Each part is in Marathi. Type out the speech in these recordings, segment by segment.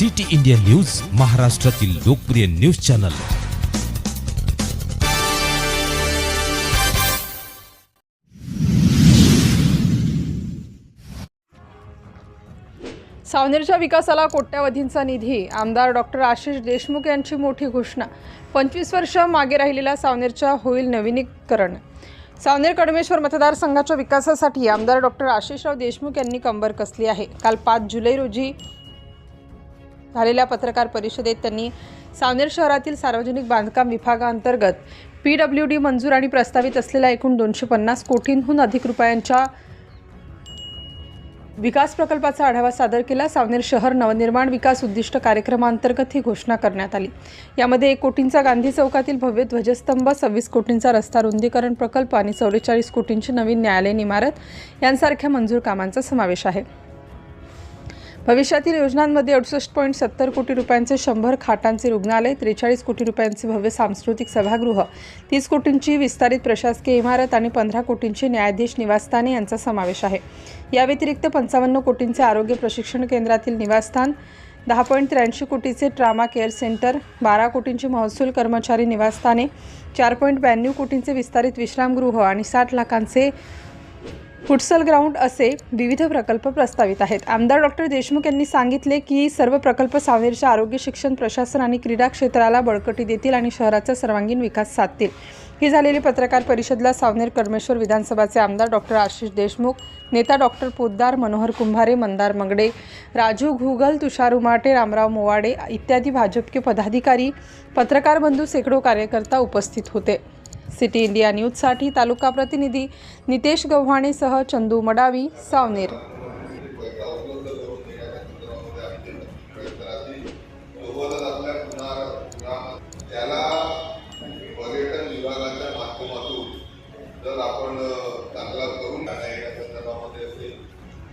सिटी इंडिया न्यूज महाराष्ट्रातील लोकप्रिय न्यूज चॅनल. सावनेरच्या विकासाला कोट्यावधींचा निधी आमदार डॉक्टर आशिष देशमुख यांची मोठी घोषणा. पंचवीस वर्ष मागे राहिलेल्या सावनेरच्या होईल नवीनीकरण. सावनेर कडमेश्वर मतदारसंघाच्या विकासासाठी आमदार डॉक्टर आशिषराव देशमुख यांनी कंबर कसली आहे? काल पाच जुलै रोजी झालेल्या पत्रकार परिषदेत त्यांनी सावनेर शहरातील सार्वजनिक बांधकाम विभागाअंतर्गत पी डब्ल्यू डी मंजूर आणि प्रस्तावित असलेल्या एकूण दोनशे पन्नास कोटींहून अधिक रुपयांच्या विकास प्रकल्पाचा आढावा सादर केला. सावनेर शहर नवनिर्माण विकास उद्दिष्ट कार्यक्रमांतर्गत ही घोषणा करण्यात आली. यामध्ये एक कोटींचा गांधी चौकातील भव्य ध्वजस्तंभ सव्वीस कोटींचा रस्ता रुंदीकरण प्रकल्प आणि चौवेचाळीस कोटींची नवीन न्यायालयीन इमारत यांसारख्या मंजूर कामांचा समावेश आहे. भविष्यातील योजनांमध्ये अडुसष्ट पॉईंट सत्तर कोटी रुपयांचे शंभर खाटांचे रुग्णालय त्रेचाळीस कोटी रुपयांचे भव्य सांस्कृतिक सभागृह तीस कोटींची विस्तारित प्रशासकीय इमारत आणि पंधरा कोटींची न्यायाधीश निवासस्थाने यांचा समावेश आहे. या व्यतिरिक्त पंचावन्न कोटींचे आरोग्य प्रशिक्षण केंद्रातील निवासस्थान दहा पॉईंट त्र्याऐंशी कोटीचे ट्रामा केअर सेंटर बारा कोटींची महसूल कर्मचारी निवासस्थाने चार पॉईंट ब्याण्णव कोटींचे विस्तारित विश्रामगृह आणि साठ लाखांचे फुटसल ग्राउंड असे विविध प्रकल्प प्रस्तावित आहेत. आमदार डॉक्टर देशमुख यांनी सांगितले की सर्व प्रकल्प सावनेरच्या आरोग्य शिक्षण प्रशासन आणि क्रीडा क्षेत्राला बळकटी देतील आणि शहराचा सर्वांगीण विकास साधतील. ही झालेली पत्रकार परिषदला सावनेर कर्मेश्वर विधानसभाचे आमदार डॉक्टर आशिष देशमुख नेता डॉक्टर पोद्दार मनोहर कुंभारे मंदार मंगडे राजू घुगल तुषार उमाटे रामराव मोवाडे इत्यादी भाजपके पदाधिकारी पत्रकार बंधू शेकडो कार्यकर्ता उपस्थित होते. सिटी इंडिया न्यूजसाठी तालुका प्रतिनिधी नितेश गव्हाणेसह चंदू मडावी सावनेर. त्याला पर्यटन विभागाच्या माध्यमातून जर आपण करून संदर्भामध्ये असेल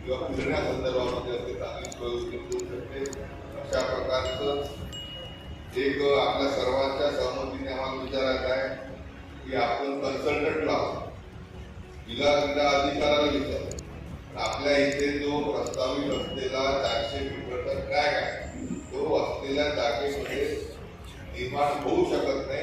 किंवा फिरण्या संदर्भामध्ये असेल चांगली सोय करू शकते. अशा प्रकारचं एक आपल्या सर्वांच्या सहमतीने आम्हाला विचारायचं आहे. की आपण कन्सल्टंट लावू जिल्हा क्रीडा अधिकाऱ्याला विचार आपल्या इथे जो प्रस्तावित असलेला चारशे मीटरचा ट्रॅक आहे? तो असलेल्या जागेमध्ये निर्माण होऊ शकत नाही